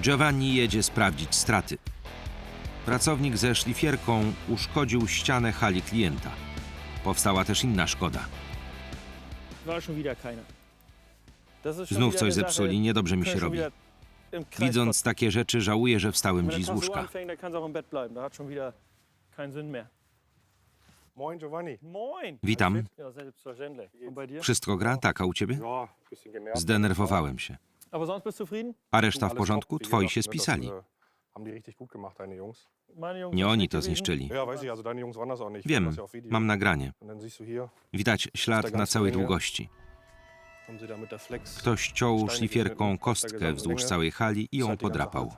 Giovanni jedzie sprawdzić straty. Pracownik ze szlifierką uszkodził ścianę hali klienta. Powstała też inna szkoda. Znów coś zepsuli, niedobrze mi się robi. Widząc takie rzeczy, żałuję, że wstałem dziś z łóżka. Witam. Wszystko gra? Tak, a u ciebie? Zdenerwowałem się. A reszta w porządku? Twoi się spisali. Nie oni to zniszczyli. Wiem, mam nagranie. Widać ślad na całej długości. Ktoś ciął szlifierką kostkę wzdłuż całej hali i ją podrapał.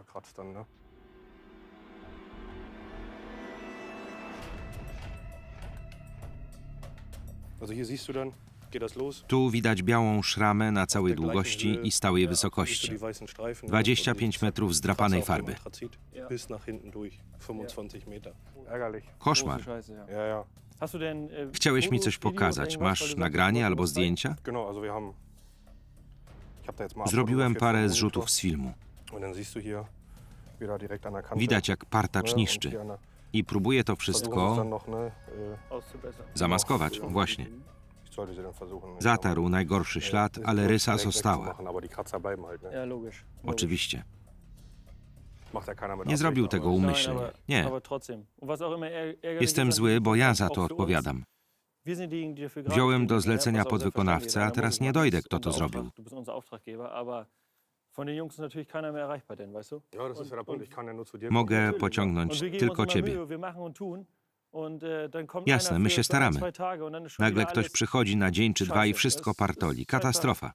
Tu widać białą szramę na całej długości i stałej wysokości. 25 metrów zdrapanej farby. Koszmar. Chciałeś mi coś pokazać. Masz nagranie albo zdjęcia? Zrobiłem parę zrzutów z filmu. Widać, jak partacz niszczy. I próbuje to wszystko zamaskować, właśnie. Zatarł najgorszy ślad, ale rysa została. Oczywiście. Nie zrobił tego umyślnie. Nie. Jestem zły, bo ja za to odpowiadam. Wziąłem do zlecenia podwykonawcę, a teraz nie dojdę, kto to zrobił. Mogę pociągnąć tylko ciebie. Jasne, my się staramy. Nagle ktoś przychodzi na dzień czy dwa i wszystko partoli. Katastrofa.